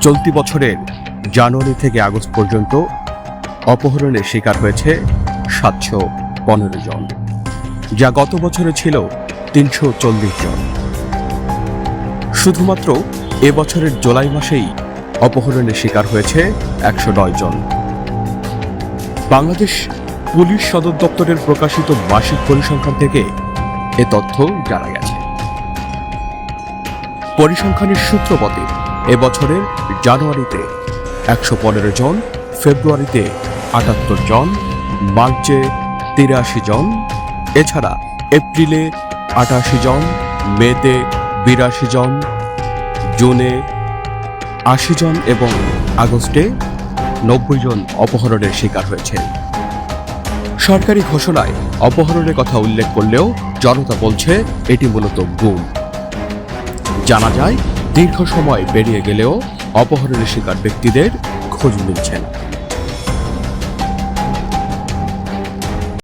চলতি বছরের জানুয়ারি থেকে আগস্ট পর্যন্ত অপহরণের শিকার হয়েছে সাতশো পনেরো জন, যা গত বছরে ছিল তিনশো চল্লিশ জন। শুধুমাত্র এবছরের জুলাই মাসেই অপহরণের শিকার হয়েছে একশো নয় জন। বাংলাদেশ পুলিশ সদর দপ্তরের প্রকাশিত মাসিক পরিসংখ্যান থেকে এ তথ্য জানা গেছে। পরিসংখ্যানের সূত্র মতে এবছরের জানুয়ারিতে একশো পনেরো জন, ফেব্রুয়ারিতে আটাত্তর জন, মার্চে তিরাশি জন, এছাড়া এপ্রিলে আটাশি জন, মেতে বিরাশি জন, জুনে আশি জন এবং আগস্টে নব্বই জন অপহরণের শিকার হয়েছে। সরকারি ঘোষণায় অপহরণের কথা উল্লেখ করলেও জনতা বলছে এটি মূলত গুম। জানা যায় দীর্ঘ সময় বেরিয়ে গেলেও অপহরণের শিকার ব্যক্তিদের খোঁজ মিলছে না।